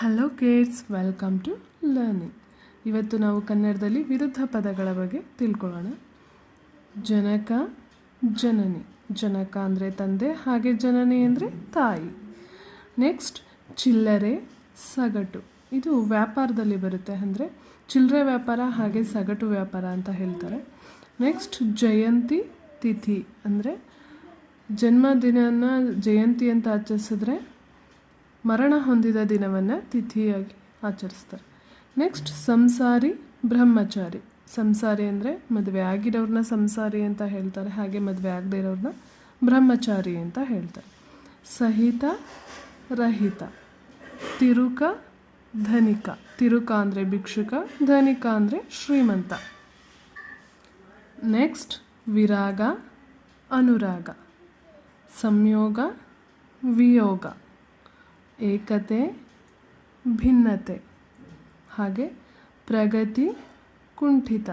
Hello kids welcome to learning ಇವತ್ತು ನಾವು ಕನ್ನಡದಲ್ಲಿ ವಿರುದ್ಧ ಪದಗಳ ಬಗ್ಗೆ ತಿಳ್ಕೊಳ್ಳೋಣ. ಜನಕ, ಜನನಿ. ಜನಕ ಅಂದರೆ ತಂದೆ, ಹಾಗೆ ಜನನಿ ಅಂದರೆ ತಾಯಿ. ನೆಕ್ಸ್ಟ್ ಚಿಲ್ಲರೆ, ಸಗಟು. ಇದು ವ್ಯಾಪಾರದಲ್ಲಿ ಬರುತ್ತೆ ಅಂದರೆ ಚಿಲ್ಲರೆ ವ್ಯಾಪಾರ ಹಾಗೆ ಸಗಟು ವ್ಯಾಪಾರ ಅಂತ ಹೇಳ್ತಾರೆ. ನೆಕ್ಸ್ಟ್ ಜಯಂತಿ ತಿಥಿ ಅಂದರೆ ಜನ್ಮದಿನನ ಜಯಂತಿ ಅಂತ ಆಚರಿಸಿದ್ರೆ ಮರಣ ಹೊಂದಿದ ದಿನವನ್ನು ತಿಥಿಯಾಗಿ ಆಚರಿಸ್ತಾರೆ. ನೆಕ್ಸ್ಟ್ ಸಂಸಾರಿ, ಬ್ರಹ್ಮಚಾರಿ. ಸಂಸಾರಿ ಅಂದರೆ ಮದುವೆ ಆಗಿರೋರನ್ನ ಸಂಸಾರಿ ಅಂತ ಹೇಳ್ತಾರೆ, ಹಾಗೆ ಮದುವೆ ಆಗದೇ ಇರೋರನ್ನ ಬ್ರಹ್ಮಚಾರಿ ಅಂತ ಹೇಳ್ತಾರೆ. ಸಹಿತ, ರಹಿತ. ತಿರುಕ, ಧನಿಕ. ತಿರುಕ ಅಂದರೆ ಭಿಕ್ಷುಕ, ಧನಿಕ ಅಂದರೆ ಶ್ರೀಮಂತ. ನೆಕ್ಸ್ಟ್ ವಿರಾಗ, ಅನುರಾಗ. ಸಂಯೋಗ, ವಿಯೋಗ. ಏಕತೆ, ಭಿನ್ನತೆ. ಹಾಗೆ ಪ್ರಗತಿ, ಕುಂಠಿತ.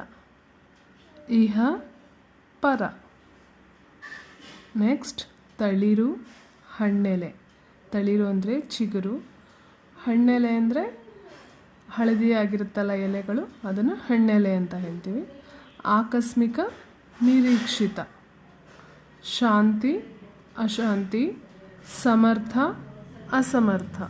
ಇಹ, ಪರ. ನೆಕ್ಸ್ಟ್, ತಳಿರು, ಹಣ್ಣೆಲೆ. ತಳಿರು ಅಂದರೆ ಚಿಗುರು. ಹಣ್ಣೆಲೆ ಅಂದರೆ ಹಳದಿಯಾಗಿರುತ್ತಲ್ಲ ಎಲೆಗಳು, ಅದನ್ನು ಹಣ್ಣೆಲೆ ಅಂತ ಹೇಳ್ತೀವಿ. ಆಕಸ್ಮಿಕ, ನಿರೀಕ್ಷಿತ. ಶಾಂತಿ, ಅಶಾಂತಿ. ಸಮರ್ಥ असमर्थ।